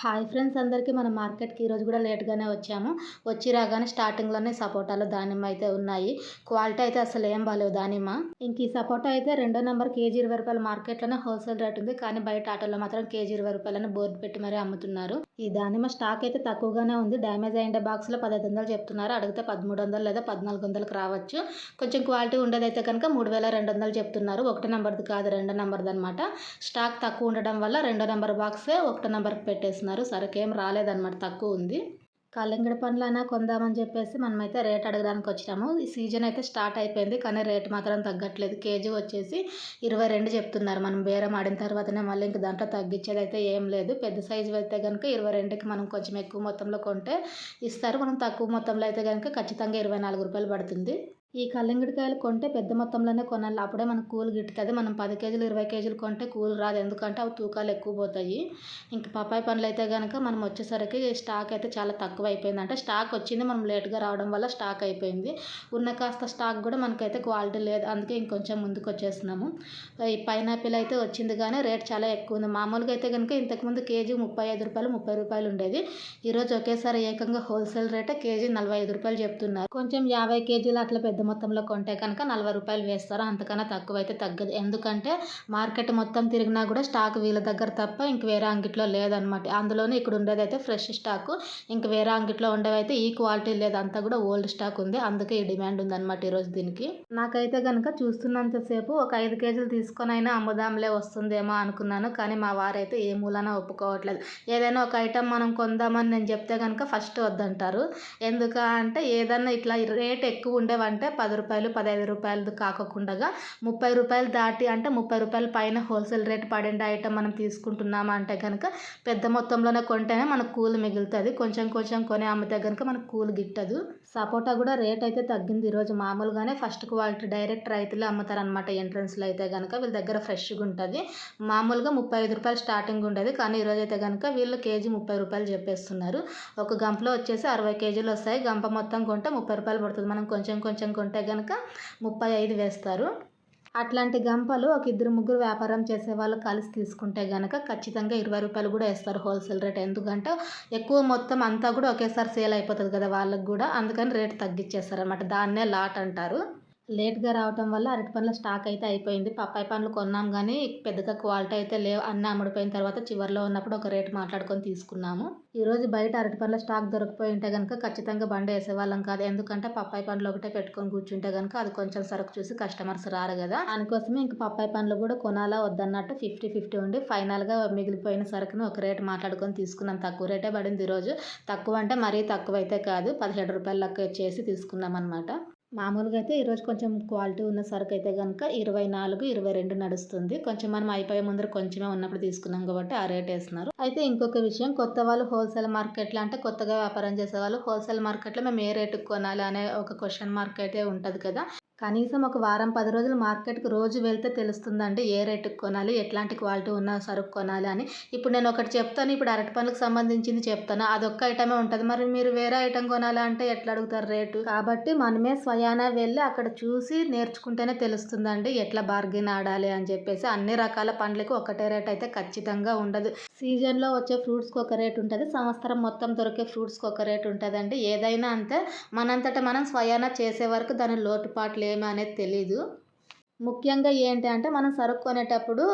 Hi friends అందరికీ మన మార్కెట్కి ఈరోజు కూడా లేట్గానే వచ్చాము. వచ్చి రాగానే స్టార్టింగ్లోనే సపోటాలు దానిమ్మ అయితే ఉన్నాయి. క్వాలిటీ అయితే అసలు ఏం బాగాలేవు దానిమ్మ. ఇంక ఈ సపోటా అయితే రెండో నెంబర్ కేజీ ఇరవై రూపాయలు మార్కెట్లోనే హోల్సేల్ రేట్ ఉంది. కానీ బయట ఆటోలో మాత్రం కేజీ ఇరవై రూపాయలని బోర్డు పెట్టి మరీ అమ్ముతున్నారు. ఈ దానిమ్మ స్టాక్ అయితే తక్కువగానే ఉంది. డ్యామేజ్ అయ్యే బాక్స్లో పదహైదు వందలు చెప్తున్నారు. అడిగితే పదమూడు వందలు లేదా పద్నాలుగు వందలకు రావచ్చు. కొంచెం క్వాలిటీ ఉండేదైతే కనుక మూడు వేల రెండు వందలు చెప్తున్నారు. ఒకటో నెంబర్ది కాదు రెండో నెంబర్ది అనమాట స్టాక్ తక్కువ ఉండడం వల్ల రెండో నెంబర్ బాక్సే ఒకటో నెంబర్కి పెట్టేస్తున్నారు సరుకేం రాలేదన్నమాట తక్కువ ఉంది. కల్లంగిడి పండ్లైనా కొందామని చెప్పేసి మనమైతే రేట్ అడగడానికి వచ్చినాము. ఈ సీజన్ అయితే స్టార్ట్ అయిపోయింది కానీ రేట్ మాత్రం తగ్గట్లేదు. కేజీ వచ్చేసి ఇరవై రెండు చెప్తున్నారు. మనం బేరం ఆడిన తర్వాతనే మళ్ళీ ఇంక దాంట్లో తగ్గించేది అయితే ఏం లేదు. పెద్ద సైజు అయితే కనుక ఇరవై రెండుకి మనం కొంచెం ఎక్కువ మొత్తంలో కొంటే ఇస్తారు. మనం తక్కువ మొత్తంలో అయితే కనుక ఖచ్చితంగా ఇరవై నాలుగు రూపాయలు పడుతుంది. ఈ కల్లంగడికాయలు కొంటే పెద్ద మొత్తంలోనే కొనాలి. అప్పుడే మనకు కూల్ గిట్టుతుంది. మనం పది కేజీలు ఇరవై కేజీలు కొంటే కూల్ రాదు. ఎందుకంటే అవి తూకాలు ఎక్కువ పోతాయి. ఇంక పప్పాయి పండ్లు అయితే కనుక మనం వచ్చేసరికి స్టాక్ అయితే చాలా తక్కువ అయిపోయింది అంటే. స్టాక్ వచ్చింది. మనం లేట్గా రావడం వల్ల స్టాక్ అయిపోయింది. ఉన్న కాస్త స్టాక్ కూడా మనకైతే క్వాలిటీ లేదు. అందుకే ఇంకొంచెం ముందుకు వచ్చేస్తున్నాము. ఈ పైనాపిల్ అయితే వచ్చింది కానీ రేట్ చాలా ఎక్కువ ఉంది. మామూలుగా అయితే కనుక ఇంతకుముందు కేజీ ముప్పై ఐదు రూపాయలు ముప్పై రూపాయలు ఉండేది. ఈరోజు ఒకేసారి ఏకంగా హోల్సేల్ రేటే కేజీ నలభై ఐదు రూపాయలు చెప్తున్నారు. కొంచెం యాభై కేజీలు అట్లా పెద్ద మొత్తంలో కొంటే కనుక నలభై రూపాయలు వేస్తారు. అంతకన్నా తక్కువ అయితే తగ్గదు. ఎందుకంటే మార్కెట్ మొత్తం తిరిగినా కూడా స్టాక్ వీళ్ళ దగ్గర తప్ప ఇంక వేరే అంగిట్లో లేదనమాట. అందులోనే ఇక్కడ ఉండేది అయితే ఫ్రెష్ స్టాక్. ఇంక వేరే అంగిట్లో ఉండేవైతే ఈ క్వాలిటీ లేదు. అంతా కూడా ఓల్డ్ స్టాక్ ఉంది. అందుకే ఈ డిమాండ్ ఉందన్నమాట ఈరోజు దీనికి. నాకైతే కనుక చూస్తున్నంతసేపు ఒక ఐదు కేజీలు తీసుకొని అయినా అమ్ముదాంలే వస్తుందేమో అనుకున్నాను. కానీ మా వారైతే ఏ మూలన ఒప్పుకోవట్లేదు. ఏదైనా ఒక ఐటెం మనం కొందామని నేను చెప్తే కనుక ఫస్ట్ వద్దంటారు. ఎందుకు అంటే ఏదన్నా ఇట్లా రేట్ ఎక్కువ ఉండేవంటే పది రూపాయలు పదహైదు రూపాయలు కాకుండా ముప్పై రూపాయలు దాటి అంటే ముప్పై రూపాయల పైన హోల్సేల్ రేట్ పడిండే ఐటమ్ మనం తీసుకుంటున్నాము అంటే కనుక పెద్ద మొత్తంలోనే కొంటేనే మనకు కూల్ మిగులుతుంది. కొంచెం కొంచెం కొని అమ్మితే కనుక మనకు కూల్ గిట్టదు. సపోటా కూడా రేట్ అయితే తగ్గింది. ఈరోజు మామూలుగానే ఫస్ట్ క్వాలిటీ డైరెక్ట్ రైతులు అమ్ముతారనమాట ఎంట్రన్స్లో అయితే కనుక వీళ్ళ దగ్గర ఫ్రెష్గా ఉంటుంది. మామూలుగా ముప్పై ఐదు రూపాయలు స్టార్టింగ్ ఉండేది. కానీ ఈరోజు అయితే కనుక వీళ్ళు కేజీ ముప్పై రూపాయలు చెప్పేస్తున్నారు. ఒక గంపలో వచ్చేసి అరవై కేజీలు వస్తాయి. గంప మొత్తం కొంటే ముప్పై రూపాయలు పడుతుంది. మనం కొంచెం కొంచెం కొంటే కనుక ముప్పై ఐదు వేస్తారు. అట్లాంటి గంపలు ఒక ఇద్దరు ముగ్గురు వ్యాపారం చేసే వాళ్ళు కలిసి తీసుకుంటే కనుక ఖచ్చితంగా ఇరవై రూపాయలు కూడా వేస్తారు హోల్సేల్ రేట్. ఎందుకంటే ఎక్కువ మొత్తం అంతా కూడా ఒకేసారి సేల్ అయిపోతుంది కదా వాళ్ళకి కూడా. అందుకని రేట్ తగ్గించేస్తారు అనమాట దాన్నే లాట్ అంటారు. లేట్గా రావటం వల్ల అరటి పండ్ల స్టాక్ అయితే అయిపోయింది. పప్పాయి పండ్లు కొన్నాం కానీ పెద్దగా క్వాలిటీ అయితే లేవు. అన్నీ అమ్ముడిపోయిన తర్వాత చివరిలో ఉన్నప్పుడు ఒక రేటు మాట్లాడుకొని తీసుకున్నాము. ఈరోజు బయట అరటి పండ్ల స్టాక్ దొరికిపోయి ఉంటే కనుక ఖచ్చితంగా బండి వేసేవాళ్ళం కాదు. ఎందుకంటే పప్పాయి పండ్లు ఒకటే పెట్టుకొని కూర్చుంటే కనుక అది కొంచెం సరుకు చూసి కస్టమర్స్ రారు కదా. దానికోసమే ఇంక పప్పాయి పండ్లు కూడా కొనాలా వద్దన్నట్టు ఫిఫ్టీ ఫిఫ్టీ ఉండి ఫైనల్గా మిగిలిపోయిన సరుకుని ఒక రేటు మాట్లాడుకొని తీసుకున్నాం. తక్కువ రేటే పడింది ఈరోజు తక్కువ అంటే మరీ తక్కువ అయితే కాదు. పదిహేడు రూపాయల లెక్క చేసి తీసుకున్నాం అనమాట మామూలుగా అయితే ఈరోజు కొంచెం క్వాలిటీ ఉన్న సరుకు అయితే కనుక ఇరవై నాలుగు ఇరవై రెండు నడుస్తుంది. కొంచెం మనం అయిపోయే ముందర కొంచెమే ఉన్నప్పుడు తీసుకున్నాం కాబట్టి ఆ రేట్ వేస్తున్నారు. అయితే ఇంకొక విషయం కొత్త వాళ్ళు హోల్సేల్ మార్కెట్లో అంటే కొత్తగా వ్యాపారం చేసే వాళ్ళు హోల్సేల్ మార్కెట్లో మేము ఏ రేటుకి కొనాలి అనే ఒక క్వశ్చన్ మార్క్ అయితే ఉంటుంది కదా. కనీసం ఒక వారం పది రోజులు మార్కెట్కి రోజు వెళ్తే తెలుస్తుందండి ఏ రేటుకి కొనాలి ఎట్లాంటి క్వాలిటీ ఉన్న సరుకు కొనాలి అని. ఇప్పుడు నేను ఒకటి చెప్తాను ఇప్పుడు అరటి పండ్లకు సంబంధించింది చెప్తాను. అదొక్క ఐటమే ఉంటుంది. మరి మీరు వేరే ఐటెం కొనాలి అంటే ఎట్లా అడుగుతారు రేటు? కాబట్టి మనమే స్వయాన వెళ్ళి అక్కడ చూసి నేర్చుకుంటేనే తెలుస్తుందండి ఎట్లా బార్గెన్ ఆడాలి అని చెప్పేసి. అన్ని రకాల పండ్లకు ఒకటే రేట్ అయితే ఖచ్చితంగా ఉండదు. సీజన్లో వచ్చే ఫ్రూట్స్కి ఒక రేట్ ఉంటుంది. సంవత్సరం మొత్తం దొరికే ఫ్రూట్స్కి ఒక రేట్ ఉంటుందండి. ఏదైనా అంతే. మనంతట మనం స్వయాన చేసే వరకు దాని లోటుపాట్లు ఏమనేది అనేది తెలీదు. ముఖ్యంగా ఏంటి అంటే మనం సరుకు కొనేటప్పుడు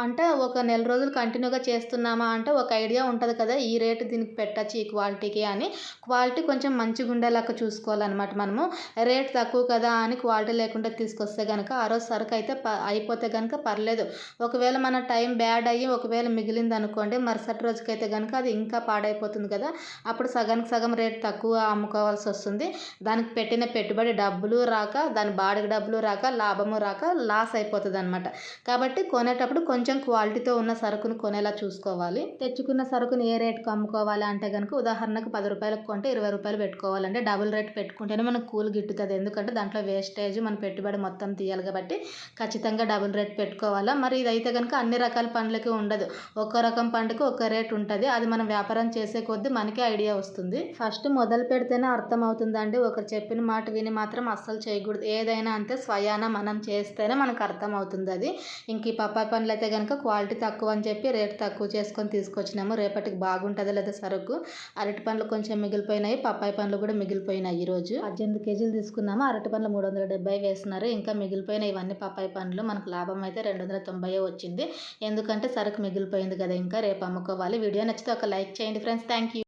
అంటే ఒక నెల రోజులు కంటిన్యూగా చేస్తున్నామా అంటే ఒక ఐడియా ఉంటుంది కదా ఈ రేటు దీనికి పెట్టచ్చు ఈ క్వాలిటీకి అని. క్వాలిటీ కొంచెం మంచిగా ఉండేలాగా చూసుకోవాలన్నమాట మనము. రేట్ తక్కువ కదా అని క్వాలిటీ లేకుండా తీసుకొస్తే కనుక ఆ రోజు సరుకు అయితే ప అయిపోతే కనుక పర్లేదు. ఒకవేళ మన టైం బ్యాడ్ అయ్యి ఒకవేళ మిగిలింది అనుకోండి మరుసటి రోజుకైతే కనుక అది ఇంకా పాడైపోతుంది కదా. అప్పుడు సగానికి సగం రేట్ తక్కువ అమ్ముకోవాల్సి వస్తుంది దానికి పెట్టిన పెట్టుబడి డబ్బులు రాక దాని బాడిగ డబ్బులు రాక లాభము రాక లాస్ అయిపోతుంది అనమాట కాబట్టి కొనేటప్పుడు కొంచెం క్వాలిటీతో ఉన్న సరుకును కొనేలా చూసుకోవాలి. తెచ్చుకున్న సరుకుని ఏ రేట్కి అమ్ముకోవాలి అంటే కనుక ఉదాహరణకు పది రూపాయలకు కొంటే ఇరవై రూపాయలు పెట్టుకోవాలంటే డబుల్ రేట్ పెట్టుకుంటేనే మనకు కూల్ గిట్టుతుంది. ఎందుకంటే దాంట్లో వేస్టేజ్ మన పెట్టుబడి మొత్తం తీయాలి కాబట్టి ఖచ్చితంగా డబుల్ రేట్ పెట్టుకోవాలా. మరి ఇదైతే కనుక అన్ని రకాల పండ్లకి ఉండదు. ఒక్కో రకం పండుగ ఒక రేట్ ఉంటుంది. అది మనం వ్యాపారం చేసే కొద్దీ మనకే ఐడియా వస్తుంది. ఫస్ట్ మొదలు పెడితేనే అర్థం అవుతుందండి ఒకరు చెప్పిన మాట విని మాత్రం అస్సలు చేయకూడదు. ఏదైనా అంతే స్వయాన మనం చేస్తే చూస్తేనే మనకు అర్థమవుతుంది అది. ఇంక ఈ పప్పాయి పండ్లు అయితే కనుక క్వాలిటీ తక్కువ అని చెప్పి రేట్ తక్కువ చేసుకొని తీసుకొచ్చినాము. రేపటికి బాగుంటుందో లేదా సరుకు? అరటి పండ్లు కొంచెం మిగిలిపోయినాయి. పప్పాయి పండ్లు కూడా మిగిలిపోయినాయి ఈరోజు పద్దెనిమిది కేజీలు తీసుకున్నాము. అరటి పండ్లు మూడు వందల డెబ్బై వేస్తున్నారు ఇంకా మిగిలిపోయిన ఇవన్నీ పప్పాయి పండ్లు. మనకు లాభం అయితే రెండు వందల తొంభై వచ్చింది. ఎందుకంటే సరుకు మిగిలిపోయింది కదా ఇంకా రేపు అమ్ముకోవాలి. వీడియో నచ్చితే ఒక లైక్ చేయండి ఫ్రెండ్స్. Thank you